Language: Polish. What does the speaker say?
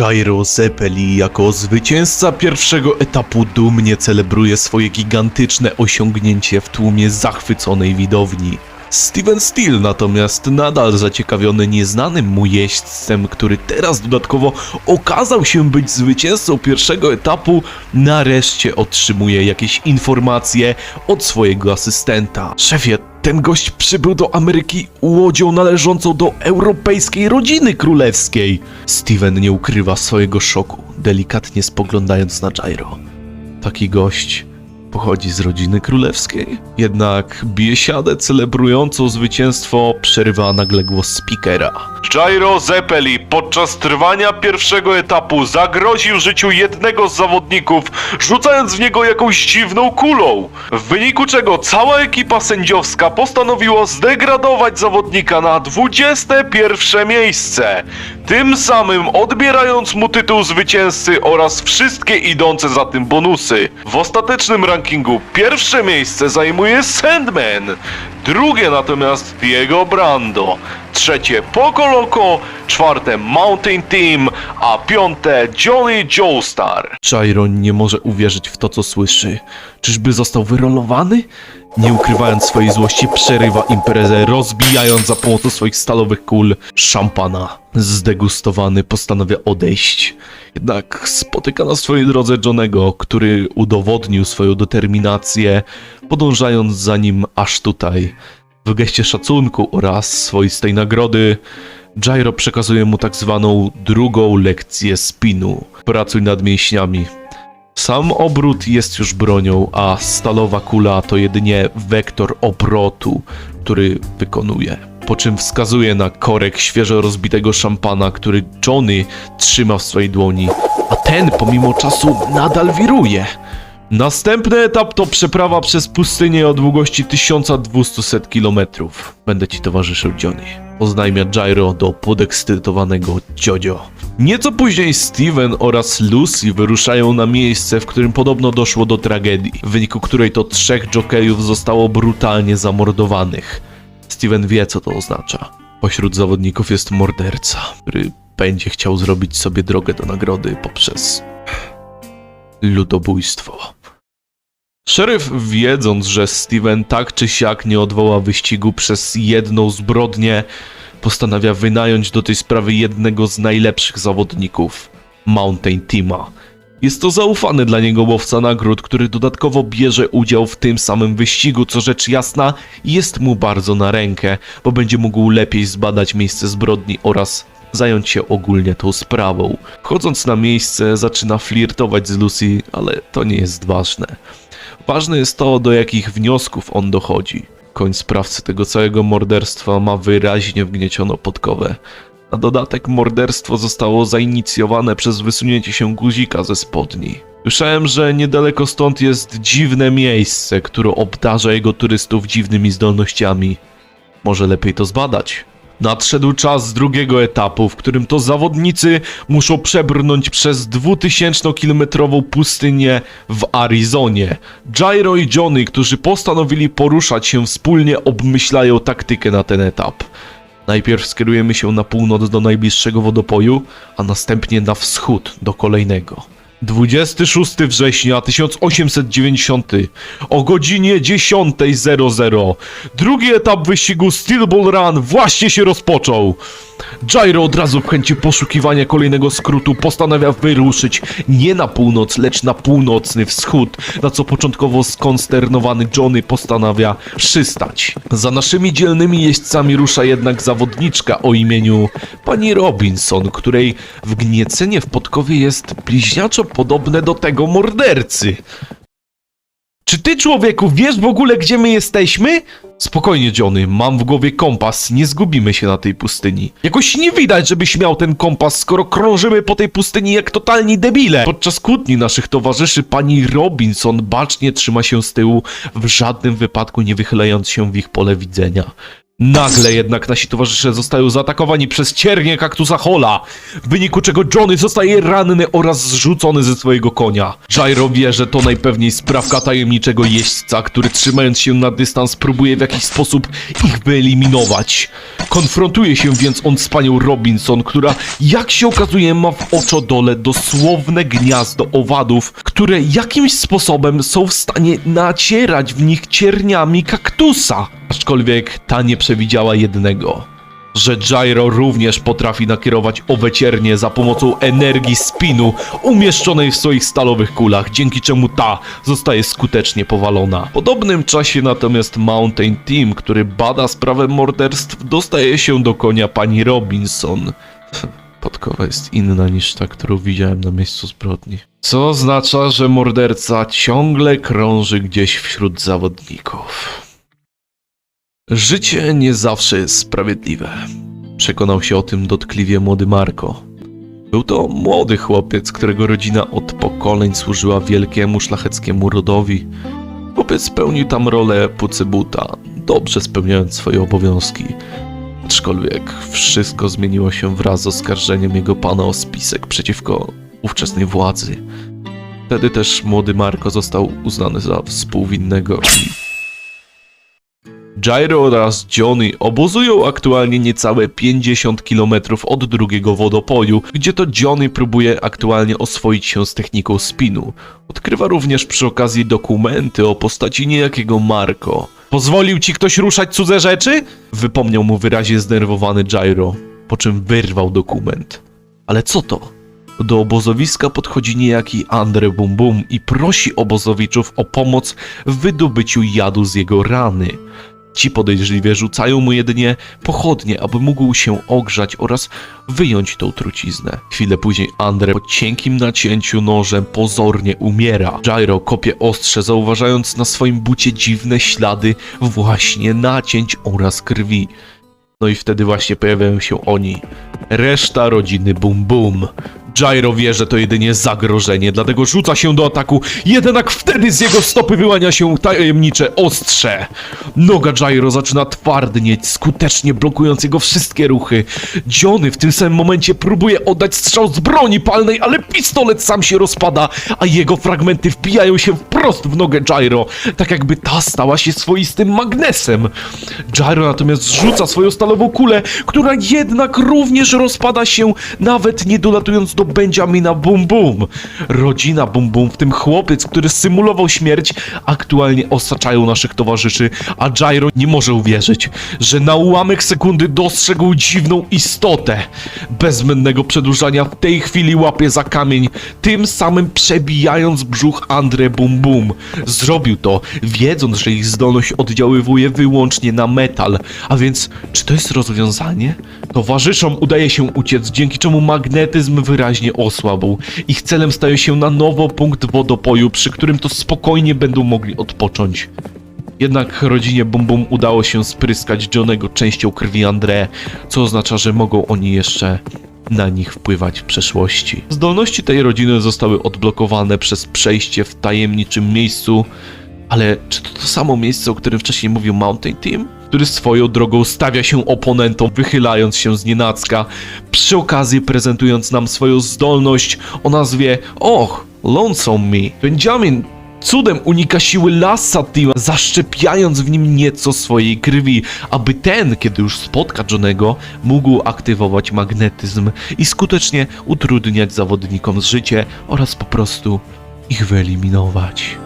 Jairo Zeppeli jako zwycięzca pierwszego etapu dumnie celebruje swoje gigantyczne osiągnięcie w tłumie zachwyconej widowni. Steven Steele natomiast nadal zaciekawiony nieznanym mu jeźdźcem, który teraz dodatkowo okazał się być zwycięzcą pierwszego etapu, nareszcie otrzymuje jakieś informacje od swojego asystenta. Szefie, ten gość przybył do Ameryki łodzią należącą do europejskiej rodziny królewskiej. Steven nie ukrywa swojego szoku, delikatnie spoglądając na Jairo. Taki gość pochodzi z rodziny królewskiej. Jednak biesiadę celebrującą zwycięstwo przerywa nagle głos speakera. Jairo Zeppeli podczas trwania pierwszego etapu zagroził życiu jednego z zawodników, rzucając w niego jakąś dziwną kulą. W wyniku czego cała ekipa sędziowska postanowiła zdegradować zawodnika na 21 miejsce. Tym samym odbierając mu tytuł zwycięzcy oraz wszystkie idące za tym bonusy. W ostatecznym rankingu pierwsze miejsce zajmuje Sandman, drugie natomiast Diego Brando, trzecie Poco Loco, czwarte Mountain Team, a piąte Johnny Joestar. Chiron nie może uwierzyć w to, co słyszy. Czyżby został wyrolowany? Nie ukrywając swojej złości, przerywa imprezę, rozbijając za pomocą swoich stalowych kul szampana. Zdegustowany postanawia odejść. Jednak spotyka na swojej drodze Johnego, który udowodnił swoją determinację, podążając za nim aż tutaj. W geście szacunku oraz swoistej nagrody, Jairo przekazuje mu tak zwaną drugą lekcję spinu. Pracuj nad mięśniami. Sam obrót jest już bronią, a stalowa kula to jedynie wektor obrotu, który wykonuje. Po czym wskazuje na korek świeżo rozbitego szampana, który Johnny trzyma w swojej dłoni, a ten pomimo czasu nadal wiruje. Następny etap to przeprawa przez pustynię o długości 1200 km. Będę ci towarzyszył, Johnny. Oznajmia Jairo do podekscytowanego Jojo. Nieco później Steven oraz Lucy wyruszają na miejsce, w którym podobno doszło do tragedii, w wyniku której to trzech jokejów zostało brutalnie zamordowanych. Steven wie, co to oznacza. Pośród zawodników jest morderca, który będzie chciał zrobić sobie drogę do nagrody poprzez ludobójstwo. Szeryf, wiedząc, że Steven tak czy siak nie odwoła wyścigu przez jedną zbrodnię, postanawia wynająć do tej sprawy jednego z najlepszych zawodników Mountain Teama. Jest to zaufany dla niego łowca nagród, który dodatkowo bierze udział w tym samym wyścigu, co rzecz jasna jest mu bardzo na rękę, bo będzie mógł lepiej zbadać miejsce zbrodni oraz zająć się ogólnie tą sprawą. Wchodząc na miejsce, zaczyna flirtować z Lucy, ale to nie jest ważne. Ważne jest to, do jakich wniosków on dochodzi. Koń sprawcy tego całego morderstwa ma wyraźnie wgniecioną podkowę. Na dodatek morderstwo zostało zainicjowane przez wysunięcie się guzika ze spodni. Słyszałem, że niedaleko stąd jest dziwne miejsce, które obdarza jego turystów dziwnymi zdolnościami. Może lepiej to zbadać. Nadszedł czas drugiego etapu, w którym to zawodnicy muszą przebrnąć przez 2000-kilometrową pustynię w Arizonie. Jairo i Johnny, którzy postanowili poruszać się wspólnie, obmyślają taktykę na ten etap. Najpierw skierujemy się na północ do najbliższego wodopoju, a następnie na wschód do kolejnego. 26 września 1890 o godzinie 10.00 drugi etap wyścigu Steel Ball Run właśnie się rozpoczął. Jairo od razu w chęci poszukiwania kolejnego skrótu postanawia wyruszyć nie na północ, lecz na północny wschód, na co początkowo skonsternowany Johnny postanawia przystać. Za naszymi dzielnymi jeźdźcami rusza jednak zawodniczka o imieniu pani Robinson, której wgniecenie w podkowie jest bliźniaczo podobne do tego mordercy. Czy ty, człowieku, wiesz w ogóle, gdzie my jesteśmy? Spokojnie, Johnny, mam w głowie kompas, nie zgubimy się na tej pustyni. Jakoś nie widać, żebyś miał ten kompas, skoro krążymy po tej pustyni jak totalni debile. Podczas kłótni naszych towarzyszy pani Robinson bacznie trzyma się z tyłu, w żadnym wypadku nie wychylając się w ich pole widzenia. Nagle jednak nasi towarzysze zostają zaatakowani przez ciernie kaktusa Hola, w wyniku czego Johnny zostaje ranny oraz zrzucony ze swojego konia. Gyro wie, że to najpewniej sprawka tajemniczego jeźdźca, który trzymając się na dystans próbuje w jakiś sposób ich wyeliminować. Konfrontuje się więc on z panią Robinson, która jak się okazuje ma w oczodole dosłowne gniazdo owadów, które jakimś sposobem są w stanie nacierać w nich cierniami kaktusa. Aczkolwiek ta nie przewidziała jednego. Że Gyro również potrafi nakierować owe ciernie za pomocą energii spinu umieszczonej w swoich stalowych kulach, dzięki czemu ta zostaje skutecznie powalona. W podobnym czasie natomiast Mountain Team, który bada sprawę morderstw, dostaje się do konia pani Robinson. Podkowa jest inna niż ta, którą widziałem na miejscu zbrodni. Co oznacza, że morderca ciągle krąży gdzieś wśród zawodników. Życie nie zawsze jest sprawiedliwe. Przekonał się o tym dotkliwie młody Marko. Był to młody chłopiec, którego rodzina od pokoleń służyła wielkiemu szlacheckiemu rodowi. Chłopiec pełnił tam rolę pucybuta, dobrze spełniając swoje obowiązki. Aczkolwiek wszystko zmieniło się wraz z oskarżeniem jego pana o spisek przeciwko ówczesnej władzy. Wtedy też młody Marko został uznany za współwinnego i Gyro oraz Johnny obozują aktualnie niecałe 50 km od drugiego wodopoju, gdzie to Johnny próbuje aktualnie oswoić się z techniką spinu. Odkrywa również przy okazji dokumenty o postaci niejakiego Marko. Pozwolił ci ktoś ruszać cudze rzeczy? Wypomniał mu wyraźnie zdenerwowany Gyro, po czym wyrwał dokument. Ale co to? Do obozowiska podchodzi niejaki Andre Bum Bum i prosi obozowiczów o pomoc w wydobyciu jadu z jego rany. Ci podejrzliwie rzucają mu jedynie pochodnie, aby mógł się ogrzać oraz wyjąć tą truciznę. Chwilę później Andre po cienkim nacięciu nożem pozornie umiera. Gyro kopie ostrze, zauważając na swoim bucie dziwne ślady właśnie nacięć oraz krwi. No i wtedy właśnie pojawiają się oni. Reszta rodziny Bum Bum. Gyro wie, że to jedynie zagrożenie, dlatego rzuca się do ataku, jednak wtedy z jego stopy wyłania się tajemnicze ostrze. Noga Gyro zaczyna twardnieć, skutecznie blokując jego wszystkie ruchy. Johnny w tym samym momencie próbuje oddać strzał z broni palnej, ale pistolet sam się rozpada, a jego fragmenty wpijają się wprost w nogę Gyro, tak jakby ta stała się swoistym magnesem. Gyro natomiast zrzuca swoją stalową kulę, która jednak również rozpada się, nawet nie dolatując do Benjamina Bum Bum. Rodzina Bum Bum, w tym chłopiec, który symulował śmierć, aktualnie osaczają naszych towarzyszy, a Gyro nie może uwierzyć, że na ułamek sekundy dostrzegł dziwną istotę. Bez zbędnego przedłużania w tej chwili łapie za kamień, tym samym przebijając brzuch Andre Bum Bum. Zrobił to, wiedząc, że ich zdolność oddziaływuje wyłącznie na metal. A więc, czy to jest rozwiązanie? Towarzyszom udaje się uciec, dzięki czemu magnetyzm wyraźnie osłabł. Ich celem staje się na nowo punkt wodopoju, przy którym to spokojnie będą mogli odpocząć. Jednak rodzinie Bum Bum udało się spryskać Johnego częścią krwi André, co oznacza, że mogą oni jeszcze na nich wpływać w przeszłości. Zdolności tej rodziny zostały odblokowane przez przejście w tajemniczym miejscu, ale czy to to samo miejsce, o którym wcześniej mówił Mountain Team? Który swoją drogą stawia się oponentom, wychylając się z nienacka, przy okazji prezentując nam swoją zdolność o nazwie Och, Lonesome Me. Benjamin cudem unika siły Lassa Teama, zaszczepiając w nim nieco swojej krwi, aby ten, kiedy już spotka Johnego, mógł aktywować magnetyzm i skutecznie utrudniać zawodnikom życie oraz po prostu ich wyeliminować.